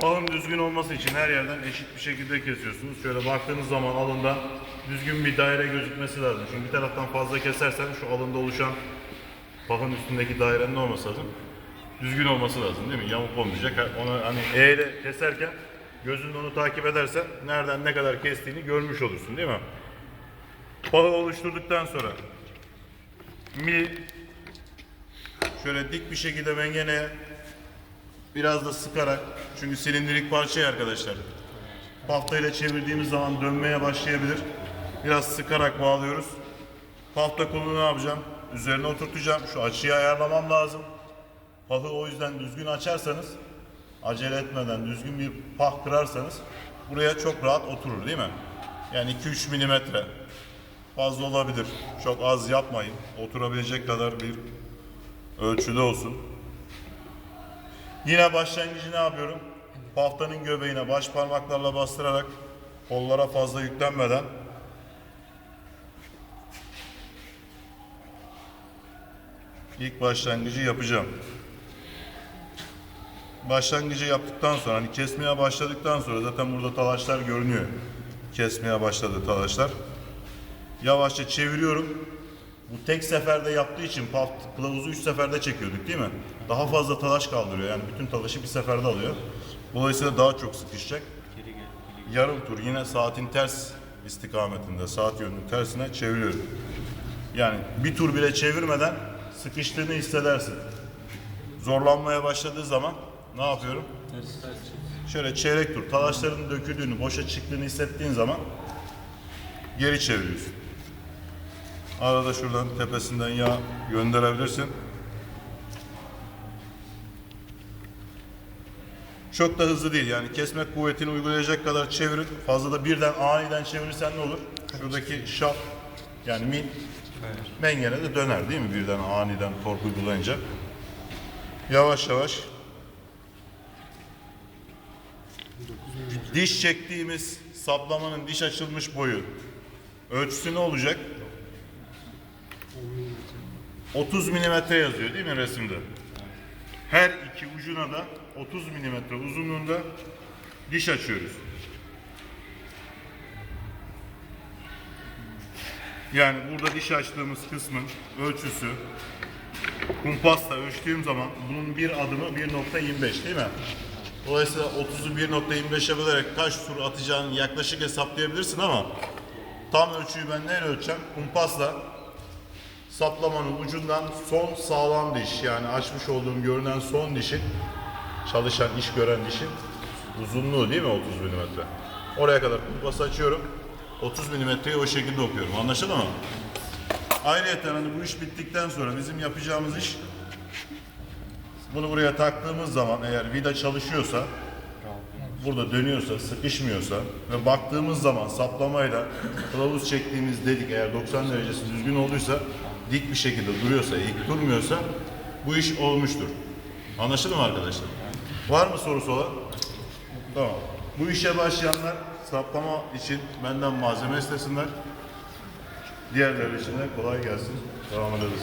Alın düzgün olması için her yerden eşit bir şekilde kesiyorsunuz. Şöyle baktığınız zaman alında düzgün bir daire gözükmesi lazım. Çünkü bir taraftan fazla kesersen şu alında oluşan pahın üstündeki dairenin olması lazım. Düzgün olması lazım değil mi? Yamuk olmayacak. Onu hani E ile keserken gözünle onu takip edersen nereden ne kadar kestiğini görmüş olursun değil mi? Pahı oluşturduktan sonra mili şöyle dik bir şekilde mengeneye biraz da sıkarak çünkü silindirik parça ya arkadaşlar. Paftayla çevirdiğimiz zaman dönmeye başlayabilir. Biraz sıkarak bağlıyoruz. Pafta kolunu ne yapacağım? Üzerine oturtacağım. Şu açıyı ayarlamam lazım. Pahı o yüzden düzgün açarsanız, acele etmeden düzgün bir pah kırarsanız buraya çok rahat oturur değil mi? Yani 2-3 milimetre fazla olabilir. Çok az yapmayın. Oturabilecek kadar bir ölçüde olsun. Yine başlangıcı ne yapıyorum? Paftanın göbeğine baş parmaklarla bastırarak kollara fazla yüklenmeden ilk başlangıcı yapacağım. Başlangıcı yaptıktan sonra hani kesmeye başladıktan sonra zaten burada talaşlar görünüyor. Kesmeye başladı talaşlar. Yavaşça çeviriyorum. Bu tek seferde yaptığı için paft kılavuzu 3 seferde çekiyorduk değil mi? Daha fazla talaş kaldırıyor yani bütün talaşı bir seferde alıyor. Dolayısıyla daha çok sıkışacak. Yarım tur yine saatin ters istikametinde, saat yönünün tersine çeviriyorum. Yani bir tur bile çevirmeden sıkıştığını hissedersin. Zorlanmaya başladığı zaman ne yapıyorum? Şöyle çeyrek tur, talaşların döküldüğünü, boşa çıktığını hissettiğin zaman geri çeviriyorsun. Arada şuradan tepesinden yağ gönderebilirsin. Çok da hızlı değil yani kesme kuvvetini uygulayacak kadar çevirin. Fazla da birden aniden çevirirsen ne olur? Şuradaki şaf yani min mengene de döner değil mi birden aniden tork uygulayınca? Yavaş yavaş diş çektiğimiz saplamanın diş açılmış boyu ölçüsü ne olacak? 30 milimetre yazıyor değil mi resimde? Her iki ucuna da 30 milimetre uzunluğunda diş açıyoruz. Yani burada diş açtığımız kısmın ölçüsü kumpasla ölçtüğüm zaman bunun bir adımı 1.25 değil mi? Dolayısıyla 30'u 1.25'e bölerek kaç tur atacağını yaklaşık hesaplayabilirsin ama tam ölçüyü ben neyle ölçeceğim? Kumpasla saplamanın ucundan son sağlam diş yani açmış olduğum görünen son dişin çalışan iş gören dişin uzunluğu değil mi 30 milimetre? Oraya kadar kumpası açıyorum. 30 milimetreyi o şekilde okuyorum. Anlaşıldı mı? Ayrıca hani bu iş bittikten sonra bizim yapacağımız iş bunu buraya taktığımız zaman eğer vida çalışıyorsa burada dönüyorsa, sıkışmıyorsa ve baktığımız zaman saplamayla kılavuz çektiğimiz dedik eğer 90 derecesi düzgün olduysa dik bir şekilde duruyorsa, eğik durmuyorsa bu iş olmuştur. Anlaşıldı mı arkadaşlar? Var mı sorusu olan? Tamam. Bu işe başlayanlar saplama için benden malzeme istesinler. Diğerleri için de kolay gelsin. Devam ederiz.